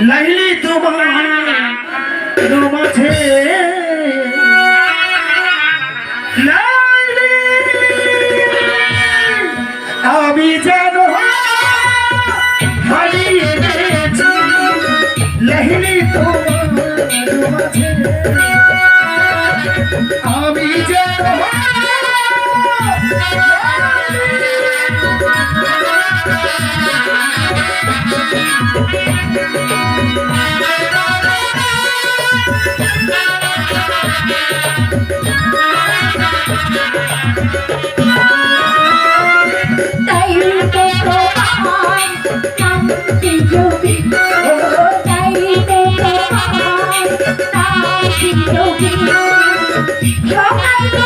লাইলি তোমার মাঝে আমি যেন হারিয়ে লাইলি তোমার মাঝে তাই তো তোমার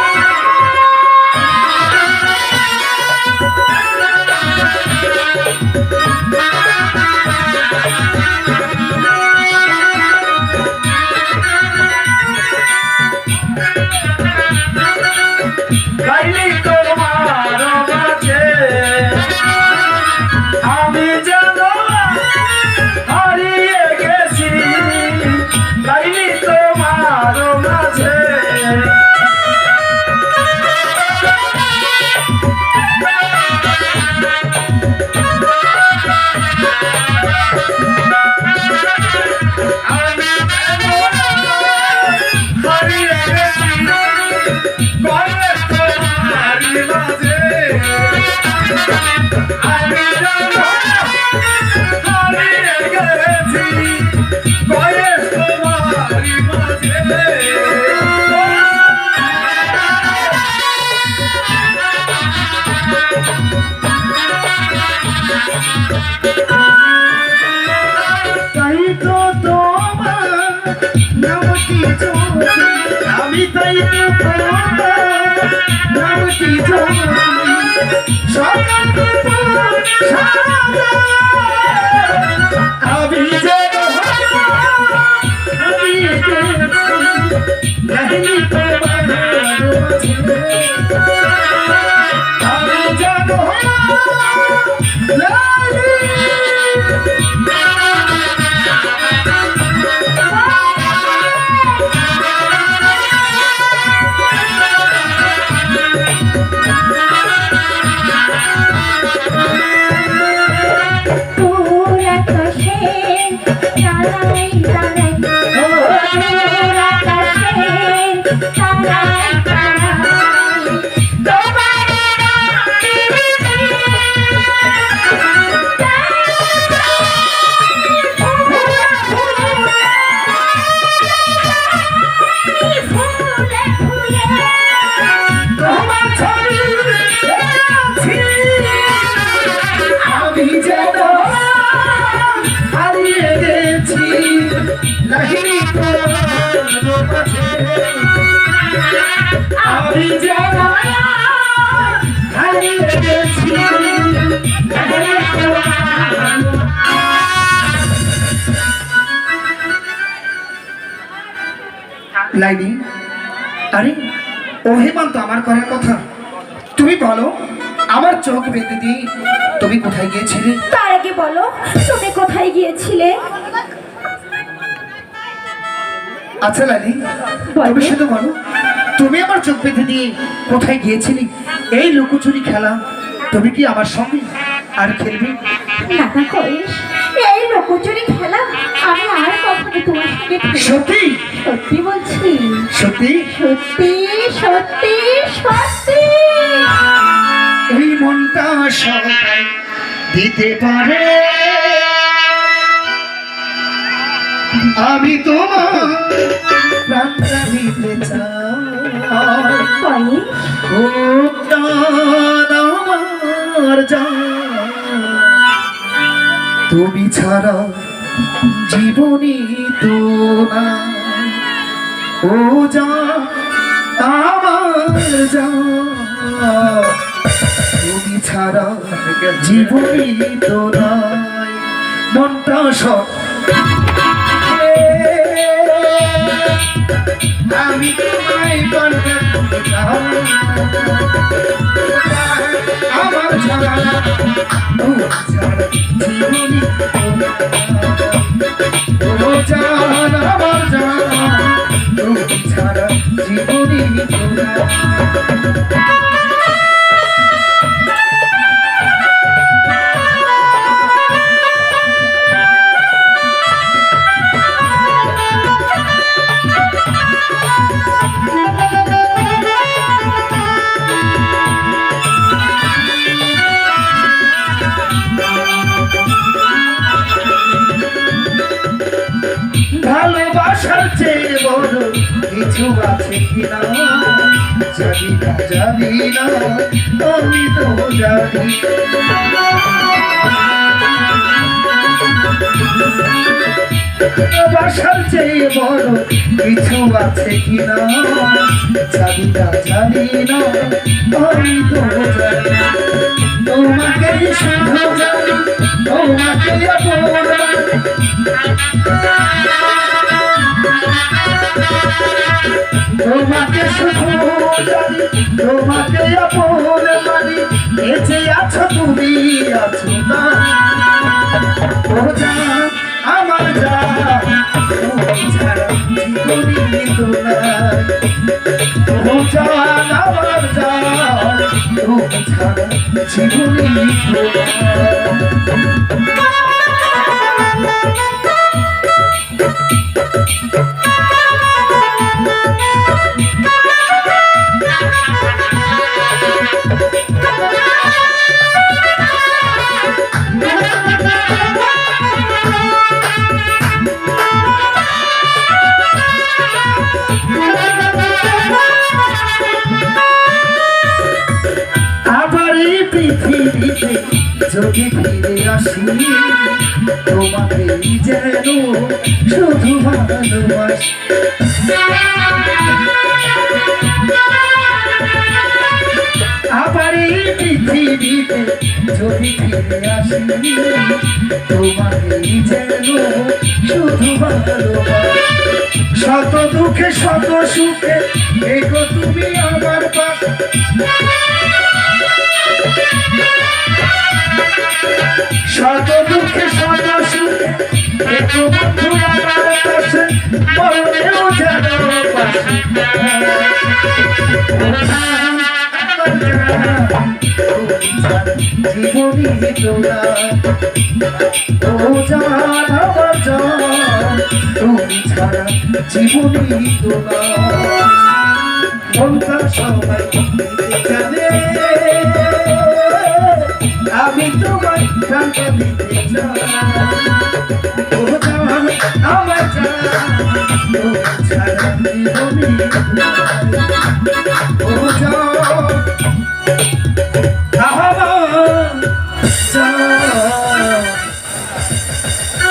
আমি তাই আমি যেন আমি লাইনি আরে ও হেমন্ত আমার করার কথা। তুমি বলো আমার চোখ বেঁধে দিয়ে তুমি কোথায় গিয়েছিলে? তার আগে বলো তুমি কোথায় গিয়েছিলে? আচ্ছা লালি। তুমি শুধু বলো তুমি আমার চোখ বেঁধে দিয়ে কোথায় গিয়েছিলে? এই লুকোচুরি খেলা তুমি কি আমার সঙ্গে আর খেলবে? করিস। এই লুকোচুরি খেলা আমি আর কখনো তোমার সঙ্গে সত্যি? সত্যি বলছি। সত্যি? সত্যি সত্যি সত্যি। এই মনটা সবাই দিতে পারে। আমি তোমার প্রাণটা দিতে চাই। করিস খুব আমার। তুমি ছাড়া জীবনী তো না ও যা, আমার যা। তুমি ছাড়া জীবনী তো নয় মনটা সব আমি তোমায় বলতে আমার ছাড়া তুমি ছাড়া জীবনী। ও জান আমার জান তুমি ছাড়া জীবনী আছে কিনা জানি না। জানি না আমি তো জানি ভালোবাসার চেয়ে বড় কিছু আছে কিনা জানি না জানি না আমি তো জানি তোমাকে শুধু জানি তোমাকে অপরাধ তোমাকে শুধু তোমাকে আপন মানি, বেঁচে আছো তুমি, আছো না। আমার জান তুমি ছাড়া তো নাই। Thank you. যদি ফিরে আসি, তোমাকে যেন শুধু ভালোবাসি। আবার এই পৃথিবীতে যদি ফিরে আসি, তোমাকে যেন শুধু ভালোবাসি। শত দুঃখে, শত সুখে, এগো তুমি আমার পাশে। শত দুঃখে শত সুখে একটু বন্ধু আমার কাছে মরণেও যেন জীবনী তোরা, ও জান জান সবাই গেলে আমি তোমায় প্রাণটা দিতে আমার ছাড়া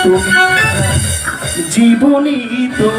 তুমি জীবনী তো